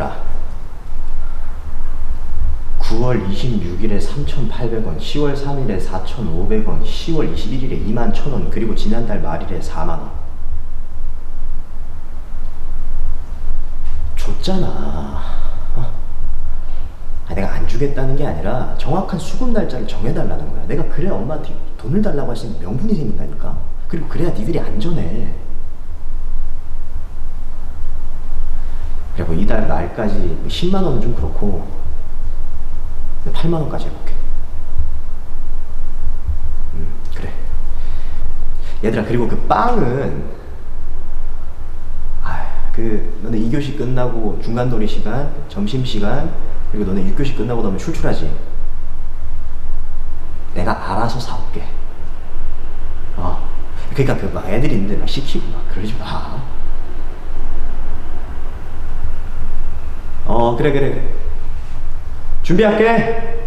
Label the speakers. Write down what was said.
Speaker 1: 얘들아 9월 26일에 3,800원, 10월 3일에 4,500원, 10월 21일에 21,000원, 그리고 지난달 말일에 4만원. 줬잖아. 어? 아, 내가 안 주겠다는 게 아니라 정확한 수급 날짜를 정해달라는 거야. 내가 그래야 엄마한테 돈을 달라고 하시는 명분이 생긴다니까. 그리고 그래야 니들이 안전해. 그리고 이달 말까지 10만 원은 좀 그렇고 8만 원까지 해볼게. 음, 그래. 얘들아 그리고 그 빵은 아, 그 너네 2교시 끝나고 중간 놀이 시간, 점심 시간 그리고 너네 6교시 끝나고 나면 출출하지. 내가 알아서 사올게. 어. 그러니까 그 막 애들 있는데 막 시키고 막 그러지 마. 어 그래 그래. 준비할게.